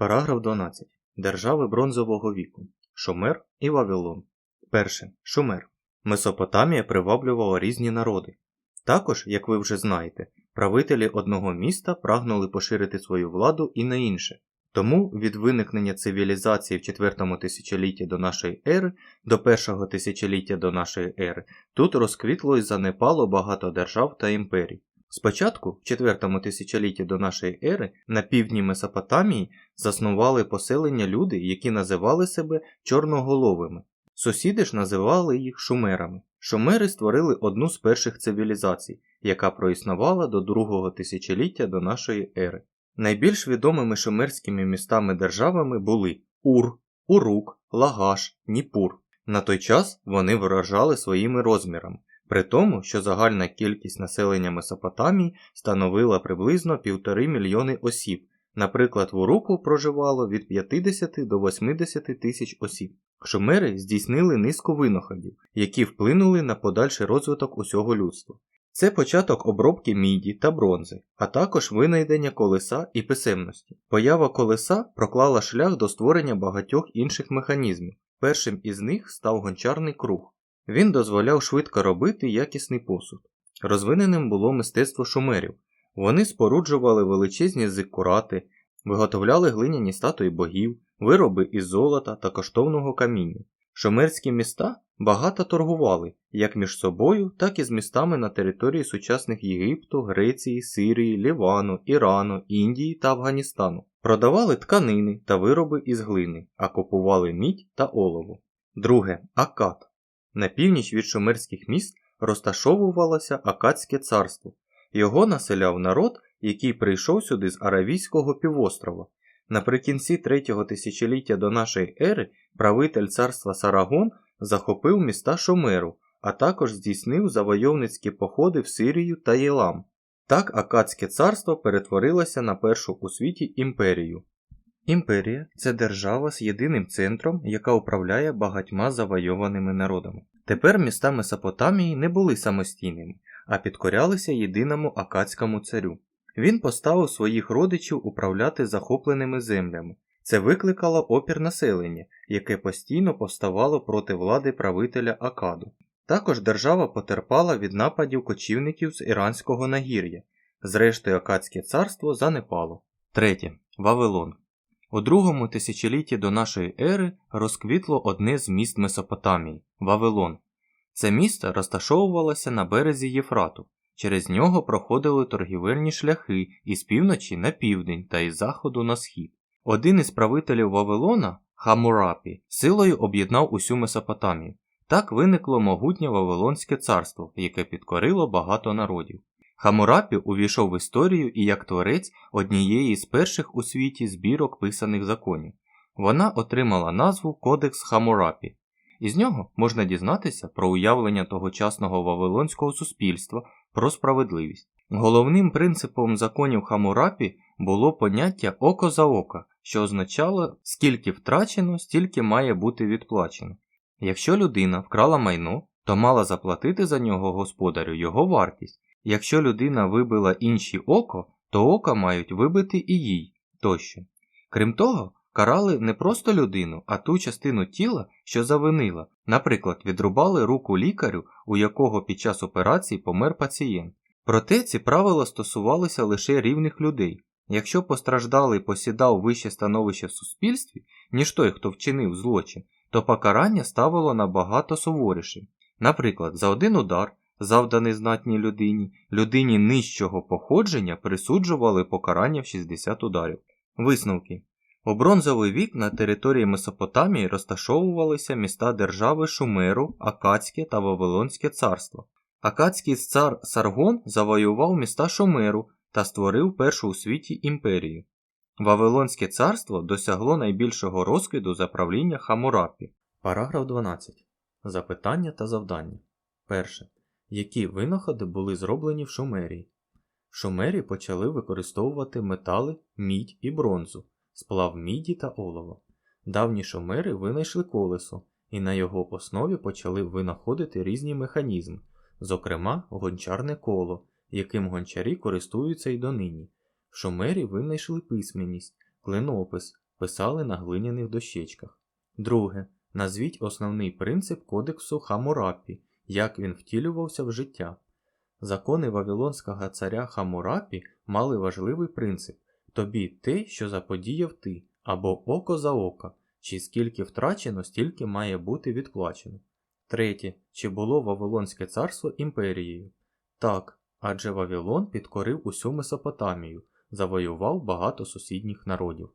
Параграф 12. Держави бронзового віку. Шумер і Вавилон. Перше. Шумер. Месопотамія приваблювала різні народи. Також, як ви вже знаєте, правителі одного міста прагнули поширити свою владу і на інше. Тому від виникнення цивілізації в 4 тисячолітті до нашої ери до першого тисячоліття до нашої ери тут розквітло і занепало багато держав та імперій. Спочатку, в 4 тисячолітті до нашої ери, на півдні Месопотамії заснували поселення люди, які називали себе чорноголовими. Сусіди ж називали їх шумерами. Шумери створили одну з перших цивілізацій, яка проіснувала до другого тисячоліття до нашої ери. Найбільш відомими шумерськими містами-державами були Ур, Урук, Лагаш, Ніпур. На той час вони вражали своїми розмірами, при тому, що загальна кількість населення Месопотамії становила приблизно півтори мільйони осіб. Наприклад, в Уруку проживало від 50 до 80 тисяч осіб. Шумери здійснили низку винаходів, які вплинули на подальший розвиток усього людства. Це початок обробки міді та бронзи, а також винайдення колеса і писемності. Поява колеса проклала шлях до створення багатьох інших механізмів. Першим із них став гончарний круг. Він дозволяв швидко робити якісний посуд. Розвиненим було мистецтво шумерів. Вони споруджували величезні зиккурати, виготовляли глиняні статуї богів, вироби із золота та коштовного каміння. Шумерські міста багато торгували як між собою, так і з містами на території сучасних Єгипту, Греції, Сирії, Лівану, Ірану, Індії та Афганістану. Продавали тканини та вироби із глини, а купували мідь та олово. Друге Акад. На північ від шумерських міст розташовувалося Акадське царство. Його населяв народ, який прийшов сюди з Аравійського півострова. Наприкінці третього тисячоліття до нашої ери правитель царства Сарагон захопив міста Шумеру, а також здійснив завойовницькі походи в Сирію та Єлам. Так Акадське царство перетворилося на першу у світі імперію. Імперія це держава з єдиним центром, яка управляє багатьма завойованими народами. Тепер міста Месопотамії не були самостійними, а підкорялися єдиному акадському царю. Він поставив своїх родичів управляти захопленими землями. Це викликало опір населення, яке постійно повставало проти влади правителя Акаду. Також держава потерпала від нападів кочівників з Іранського нагір'я. Зрештою, Акадське царство занепало. Третє. Вавилон. У другому тисячолітті до нашої ери розквітло одне з міст Месопотамії Вавилон. Це місто розташовувалося на березі Єфрату. Через нього проходили торгівельні шляхи із півночі на південь та із заходу на схід. Один із правителів Вавилона, Хамурапі, силою об'єднав усю Месопотамію. Так виникло могутнє Вавилонське царство, яке підкорило багато народів. Хамурапі увійшов в історію і як творець однієї з перших у світі збірок писаних законів. Вона отримала назву Кодекс Хамурапі. Із нього можна дізнатися про уявлення тогочасного вавилонського суспільства про справедливість. Головним принципом законів Хамурапі було поняття око за око, що означало, скільки втрачено, стільки має бути відплачено. Якщо людина вкрала майно, то мала заплатити за нього господарю його вартість. Якщо людина вибила інші око, то ока мають вибити і їй тощо. Крім того, карали не просто людину, а ту частину тіла, що завинила, наприклад, відрубали руку лікарю, у якого під час операції помер пацієнт. Проте ці правила стосувалися лише рівних людей. Якщо постраждалий посідав вище становище в суспільстві, ніж той, хто вчинив злочин, то покарання ставило набагато суворішим. Наприклад, за один удар, завданий знатній людині, людині нижчого походження присуджували покарання в 60 ударів. Висновки у бронзовий вік на території Месопотамії розташовувалися міста держави Шумеру, Акадське та Вавилонське царство. Акадський цар Саргон завоював міста Шумеру та створив першу у світі імперію. Вавилонське царство досягло найбільшого розквіту за правління Хамурапі. Параграф 12. Запитання та завдання. Перше. Які винаходи були зроблені в Шумерії? В Шумері почали використовувати метали, мідь і бронзу, сплав міді та олова. Давні шумери винайшли колесо, і на його основі почали винаходити різні механізми, зокрема гончарне коло, яким гончарі користуються й донині. В Шумері винайшли письменність, клинопис, писали на глиняних дощечках. Друге. Назвіть основний принцип кодексу Хамурапі, як він втілювався в життя. Закони Вавилонського царя Хамурапі мали важливий принцип тобі те, що заподіяв ти, або око за око, чи скільки втрачено, стільки має бути відплачено. Третє. Чи було Вавилонське царство імперією? Так, адже Вавилон підкорив усю Месопотамію, завоював багато сусідніх народів.